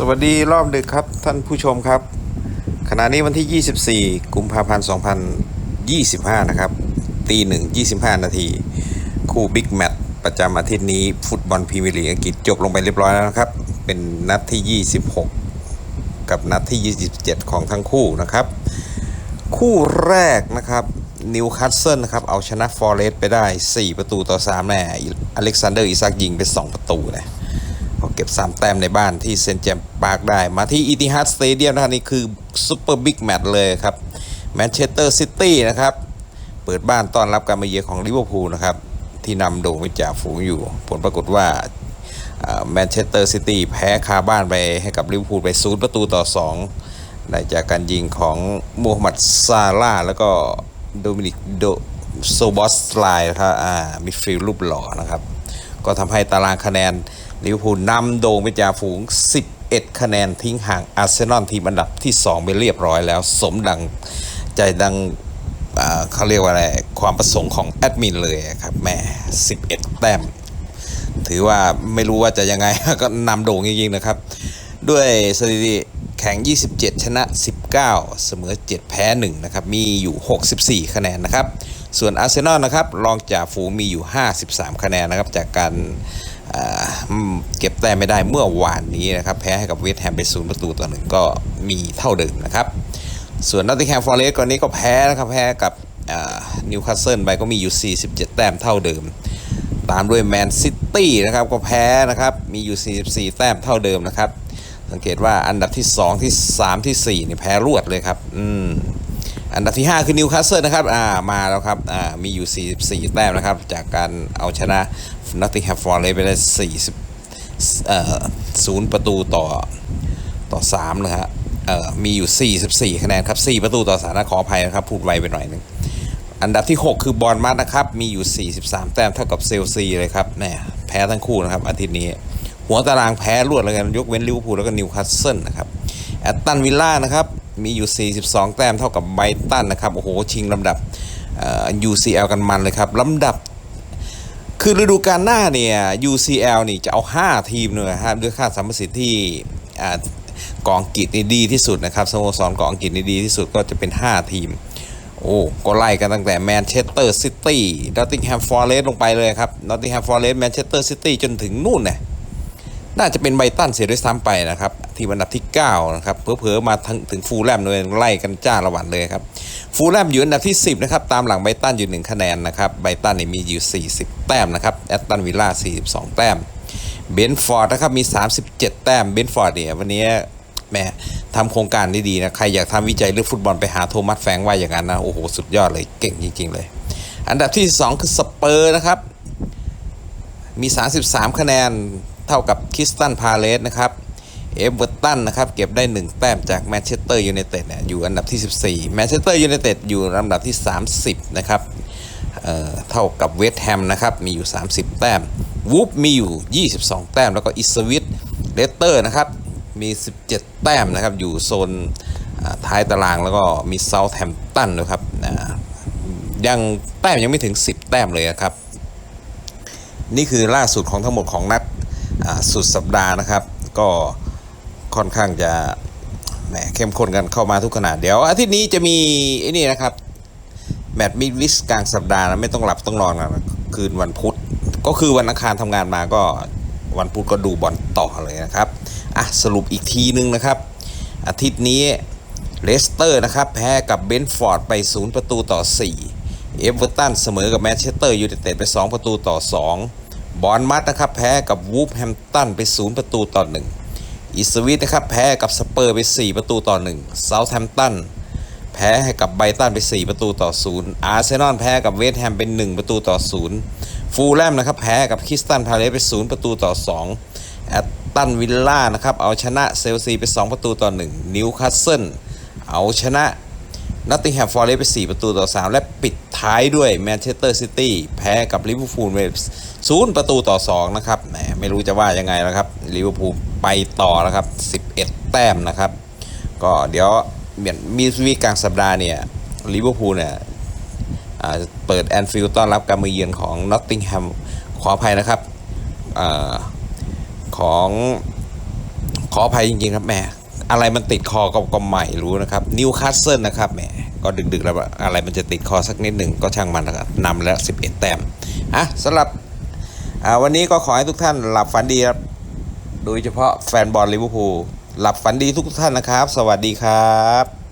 สวัสดีรอบดึกครับท่านผู้ชมครับ ขณะนี้วันที่ 24 กุมภาพันธ์ 2025 นะครับ ตีหนึ่ง25 นาที คู่บิ๊กแมตช์ประจำอาทิตย์นี้ ฟุตบอลพรีเมียร์ลีกอังกฤษจบลงไปเรียบร้อยแล้วนะครับ เป็นนัดที่ 26 กับนัดที่ 27 ของทั้งคู่นะครับ คู่แรกนะครับนิวคาสเซิลนะครับ เอาชนะฟอร์เรสต์ไปได้ 4 ประตูต่อ3แน่อเล็กซานเดอร์อิซักยิงไป 2 ประตูนะ เขาเก็บ 3 แต้มในบ้านที่เซนเจมปาร์คได้ มาที่อีติฮัดสเตเดียมนะครับนี่คือซูเปอร์บิ๊กแมตช์เลยครับแมนเชสเตอร์ซิตี้นะครับ เปิดบ้านต้อนรับการมาเยือนของลิเวอร์พูลนะครับ ที่นำโด่งไปจากฝูงอยู่ ผลปรากฏว่าแมนเชสเตอร์ซิตี้แพ้คาบ้านไปให้กับลิเวอร์พูลไปศูนย์ประตูต่อ 2 ได้จากการยิงของมูฮัมหมัดซาร่าแล้วก็โดมินิกโดโซบอสไลน์นะครับมิดฟิลด์รูปหล่อนะครับ ก็ทำให้ตารางคะแนน ลิเวอร์พูลนำโด่งไปจากฝูง 11 คะแนนทิ้งห่างอาร์เซนอลทีมอันดับที่ 2 ไปเรียบร้อยแล้ว สมดังใจดังเขาเรียกว่าอะไร ความประสงค์ของแอดมินเลยครับแม่ 11 แต้ม ถือว่าไม่รู้ว่าจะยังไง ก็นำโด่งจริงๆนะครับ ด้วยสถิติแข่ง 27 ชนะ 19 เสมอ 7 แพ้ 1 นะครับ มีอยู่ 64 คะแนนนะครับ ส่วนอาร์เซนอลนะครับ รองจากฝูงมีอยู่ 53 คะแนนนะครับ จากการ เก็บแต้มไม่ได้เมื่อวานนี้นะครับแพ้ให้กับเวสต์แฮมไปศูนย์ประตูต่อหนึ่งก็มีเท่าเดิมนะครับ ส่วนนอตติงแฮมฟอร์เรสต์ก่อนนี้ก็แพ้นะครับแพ้กับนิวคาสเซิลไปก็มีอยู่ 47 แต้มเท่าเดิม ตามด้วยแมนซิตี้นะครับก็แพ้นะครับมีอยู่ 44 แต้มเท่าเดิมนะครับ สังเกตว่าอันดับที่ 2 ที่ 3 ที่4นี่แพ้รวดเลยครับ อืม อันดับที่ 5 คือนิวคาสเซิลนะครับอ่ามาแล้วครับอ่ามีอยู่ 44 แต้มนะครับ จากการเอาชนะนอตติงแฮมฟอร์เรสไปได้40เอ่อศูนย์ประตูต่อต่อ3นะฮะเอ่อมีอยู่ 44 คะแนนครับ 4 ประตูต่อ3นะขออภัยนะครับ พูดไวไปหน่อยหนึงอันดับที่ 6 คือบอลมัดนะครับ มีอยู่ 43 แต้มเท่ากับเซลซีเลยครับแหมแพ้ทั้งคู่นะครับ อาทิตย์นี้ หัวตารางแพ้รวดเลยกันยกเว้นลิเวอร์พูลแล้วก็นิวคาสเซิลนะครับแอตตันวิลล่านะครับ มีอยู่ 42 แต้มเท่ากับไบตันนะครับ โอ้โห ชิงลำดับ UCL กันมันเลยครับลำดับ คือฤดูกาลหน้าเนี่ย UCL นี่จะเอา 5 ทีมเลยฮะด้วยค่าสัมประสิทธิ์ที่อ่ากองกฤษนี่ดีที่สุดนะครับสโมสรกองกฤษนี่ดีที่สุดก็จะเป็น 5 ทีม โอ้ ก็ไล่กันตั้งแต่แมนเชสเตอร์ซิตี้นอตติงแฮมฟอร์เรสต์ลงไปเลยครับนอตติงแฮมฟอร์เรสต์แมนเชสเตอร์ซิตี้จนถึงนู่นเนี่ย น่าจะเป็นไบตันเสียด้วยซ้ำไปนะครับ ที่อันดับที่ 9 นะครับเผลอๆมาถึงถึงฟูลแลมเลยไล่กันจ้าละวันเลยครับ ฟูลแลมอยู่อันดับที่ 10 นะครับ ตามหลังไบตันอยู่ 1 คะแนนนะครับไบตันเนี่ยมีอยู่ 40 แต้มนะครับแอตตันวิลล่า 42 แต้มเบนฟอร์ดนะครับมี 37 แต้มเบนฟอร์ดเนี่ยวันนี้แม่ทำโครงการดีนะ ใครอยากทำวิจัยเรื่องฟุตบอลไปหาโทมัสแฟงว่าอย่างนั้นนะ โอ้โห สุดยอดเลยเก่งจริง ๆ เลย อันดับที่ 2 คือสเปอร์นะครับ มี 33 คะแนน เท่ากับคิสตันพาเลสนะครับเอเวอร์ตันนะครับเก็บได้ 1 แต้มจากแมนเชสเตอร์ยูไนเต็ดเนี่ยอยู่อันดับที่ 14แมนเชสเตอร์ยูไนเต็ดอยู่ลำดับที่ 30 นะครับเเท่ากับเวสต์แฮมนะครับมีอยู่ 30 แต้มวูฟมีอยู่ 22 แต้ม แล้วก็อิสวิตเลสเตอร์นะครับมี 17 แต้มนะครับอยู่โซนท้ายตารางแล้วก็มีเซาท์แฮมป์ตันนะครับยังแต้มยังไม่ถึง 10 แต้มเลยนะครับ นี่คือล่าสุดของทั้งหมดของนัด สุดสัปดาห์นะครับ ก็ค่อนข้างจะแหมเข้มข้นกันเข้ามาทุกขนาดเดี๋ยวอาทิตย์นี้จะมีไอ้นี่นะครับแมตช์มิดวิสกลางสัปดาห์นะไม่ต้องหลับต้องนอนนะคืนวันพุธก็คือวันอังคารทำงานมาก็วันพุธก็ดูบอลต่อเลยนะครับอะสรุปอีกทีนึงนะครับ อาทิตย์นี้เลสเตอร์นะครับแพ้กับเบนฟอร์ดไป 0 ประตูต่อ 4 เอเวอร์ตันเสมอกับแมนเชสเตอร์ยูไนเต็ดไป 2 ประตูต่อ 2 บอลมัดนะครับแพ้กับวูฟแฮมตันไป 0 ประตูต่อ 1 อิสวิตนะครับแพ้กับสเปอร์ไป 4 ประตูต่อ1เซาท์แฮมตันแพ้ให้กับไบตันไป 4 ประตูต่อ 0 อาร์เซนอลแพ้กับเวสต์แฮมเป็น 1 ประตูต่อ 0 ฟูลแลมนะครับแพ้กับคริสตันพาเลสไป 0 ประตูต่อ 2 แอตตันวิลล่านะครับเอาชนะเซลซีไป 2 ประตูต่อ 1 นิวคาสเซิลเอาชนะนอตติงแฮมฟอร์เรสไป 4 ประตูต่อ 3 และปิด ท้ายด้วยแมนเชสเตอร์ซิตี้แพ้กับลิเวอร์พูลไป0ประตูต่อ 2 นะครับแหมไม่รู้จะว่ายังไงแล้วครับลิเวอร์พูลไปต่อแล้วครับ 11 แต้มนะครับ ก็เดี๋ยวเมียนมีวีกลางสัปดาห์เนี่ยลิเวอร์พูลเนี่ยเปิดแอนฟิลด์ต้อนรับการมาเยือนของนอตติงแฮมขออภัยนะครับอของขออภัยจริงๆครับแหมอะไรมันติดคอก็ก็ไม่รู้นะครับนิวคาสเซิลนะครับแหม ก็ดึกๆแล้วอะไรมันจะติดคอสักนิดหนึ่งก็ช่างมันนะครับนำแล้ว 11 แต้มอะสำหรับวันนี้ก็ขอให้ทุกท่านหลับฝันดีครับโดยเฉพาะแฟนบอลลิเวอร์พูลหลับฝันดีทุกท่านนะครับ สวัสดีครับ